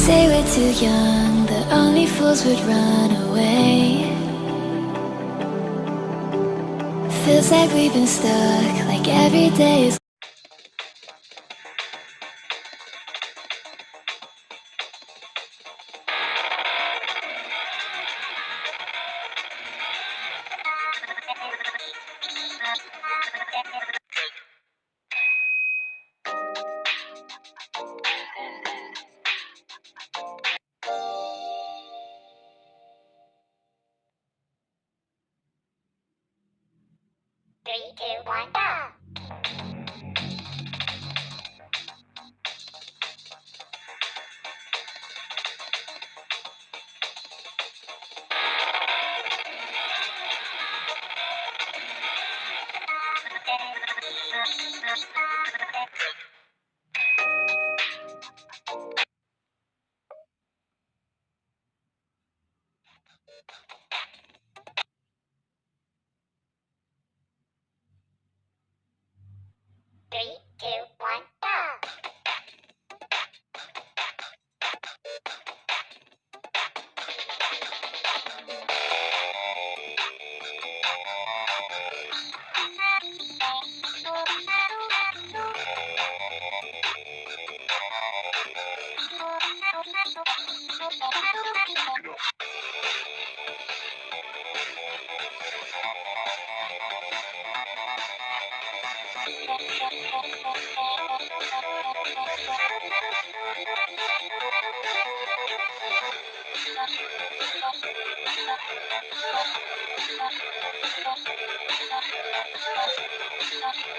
say we're too young, that only fools would run away. Feels like we've been stuck, like every day is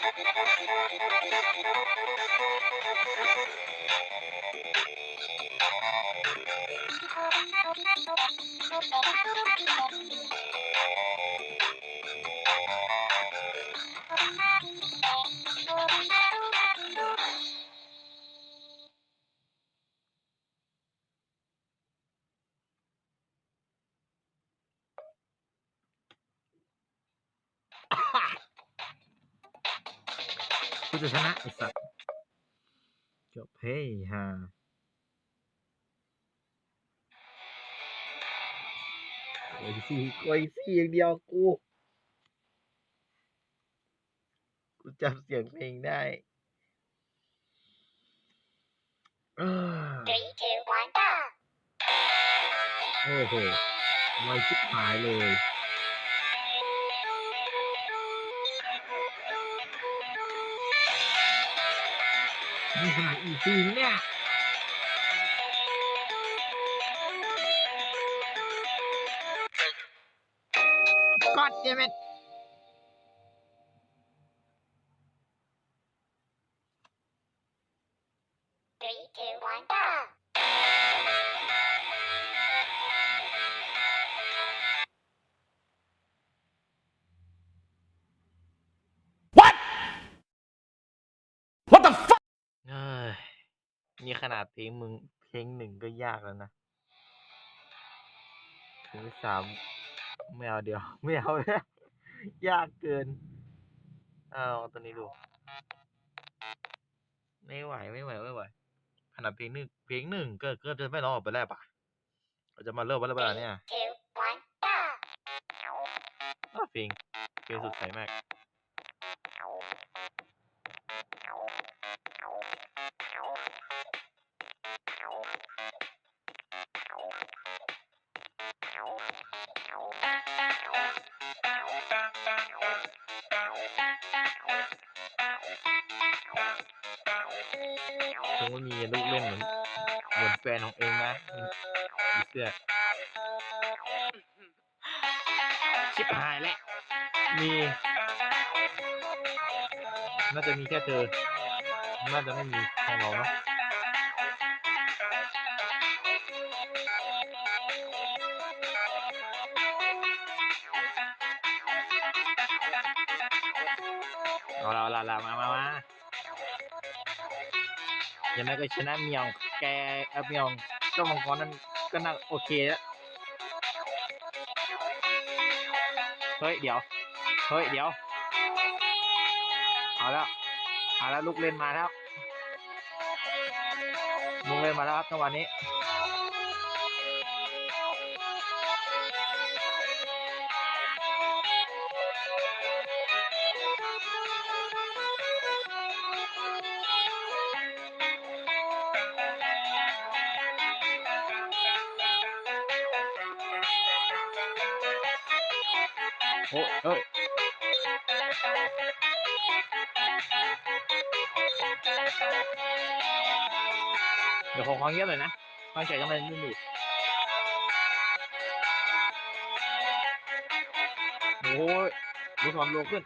กู จะชนะไอ้สัตว์จบเฮ้ยฮาโอ้ยสี่โอ้ยสี่อย่างเดียวกู กูจำเสียงเพลงได้เอ้อ Three, two, one, go! โอ้โหไวชิบหายเลย นี่ขนาดอีซีนะเนี่ย God damn it 3, 2, 1, go! เอ้ยนี่ขนาดเพลงมึงเพลงหนึ่งก็ยากแล้วนะเพลงที่สามไม่เอาเดี๋ยว ไม่เอาแล้วยากเกินเอาตอนนี้ดู ไม่ไหวไม่ไหวไม่ไหวขนาดเพลงหนึ่งเพลงหนึ่งก็ก็จะไม่ร้องออกไปแล้วปะเราจะมาเริ่มวันแล้วเวลาเนี่ย 2, 1, go! อ้าวเพลงเพลงสุดใสมาก ชิบหายแล้วมี น่าจะมีแค่เธอ น่าจะไม่มีของเราเนาะเอาละเอาละเอาละมามามาอย่างนั้นก็ชนะเมียงแกเออเมียงเจ้ามังกรนั่นก็น่าโอเคแล้ว เฮ้ย เดี๋ยว เฮ้ย เดี๋ยว เอาแล้ว เอาแล้วลูกเล่นมาแล้วลูกเล่นมาแล้วครับจังหวะนี้ โอ้เอ้เดี๋ยวผมคองเงียบหน่อยนะความเสียงต้องเป็นนุ่มดูโอ้ยดูความโลขึ้น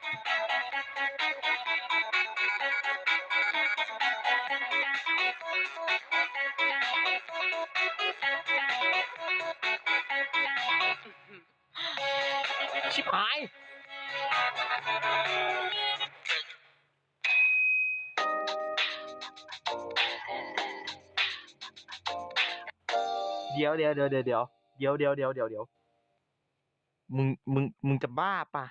ชิบหายเดี๋ยวเดี๋ยวเดี๋ยวเดี๋ยวเดี๋ยวเดี๋ยวเดี๋ยวเดี๋ยวเดี๋ยวเดี๋ยวมึงมึงมึงจะบ้าป่ะ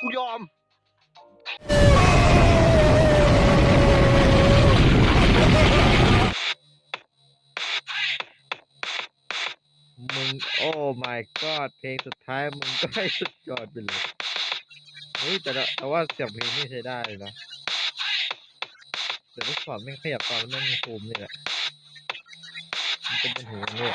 กูยอมมึงโอ้ my god เพลงสุดท้ายมึงก็ให้สุดยอดไปเลยเฮ้ยแต่ละแต่ว่าเสียงเพลงนี่ใช้ได้เลยนะแต่ลูกศรไม่ขยับตอนแล้วไม่มีภูมินี่แหละมันเป็นหูเนี่ย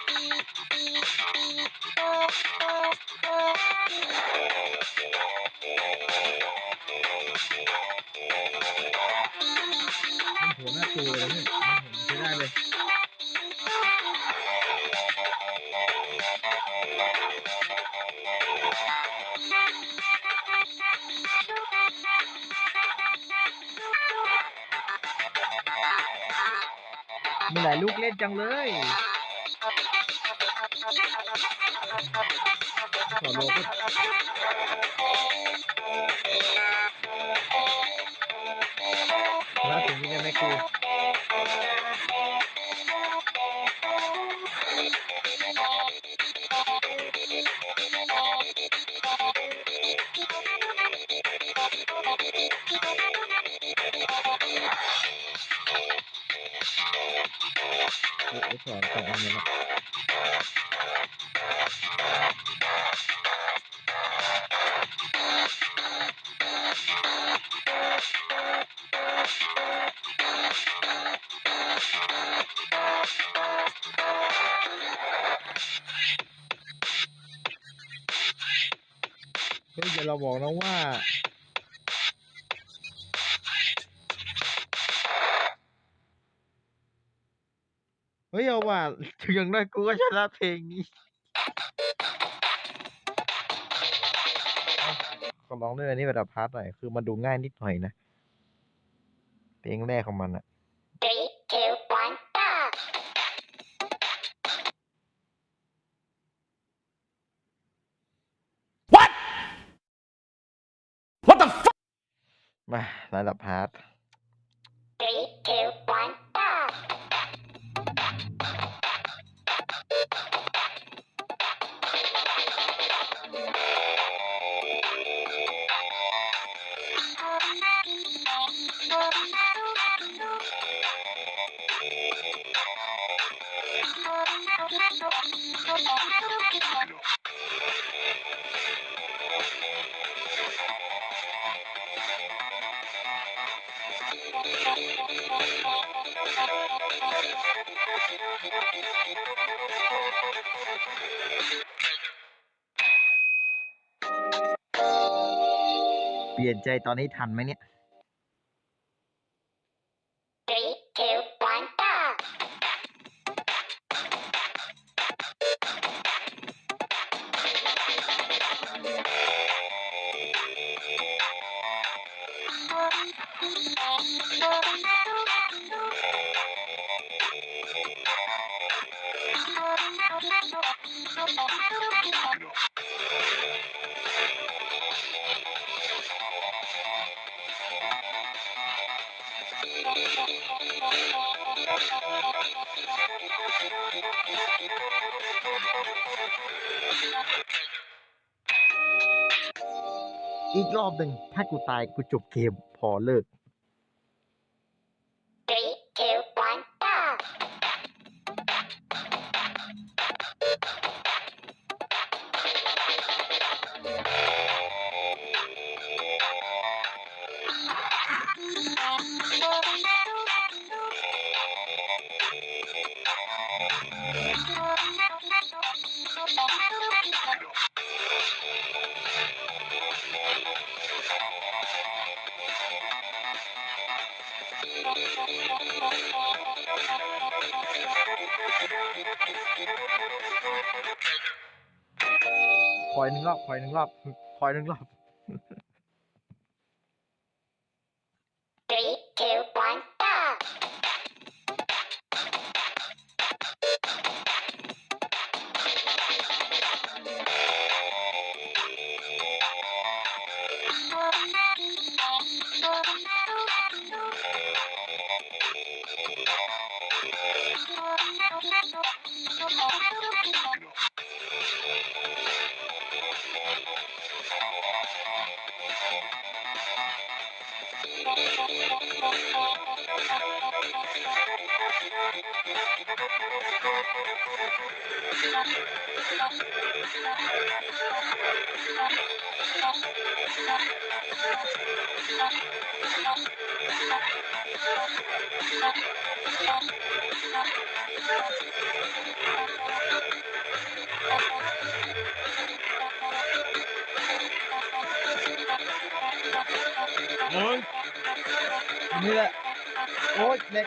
มีหลายลูกเล่นจังเลยขอโลก็แล้วถึงนี้ยังไม่คือ โอ้โหสอนสองอันเลยนะเฮ้ยอย่าเราบอกนะว่า เฮ้ยเอาว่าถึงอย่างน้อยกูก็ชนะเพลงนี้ขอร้องด้วยอันนี้แบบพาร์ทหน่อย คือมันดูง่ายนิดหน่อยนะ เพลงแรกของมันอะ Three, two, one, go! มาระดับพาร์ท เปลี่ยนใจตอนนี้ทันไหมเนี่ย Three, two, one, go! อี อีกรอบหนึ่งถ้ากูตายกูจบเกมพอเลิก พอยหนึ่งรอบพอยหนึ่งรอบพอยหนึ่งรอบ โอ้ยอันนี่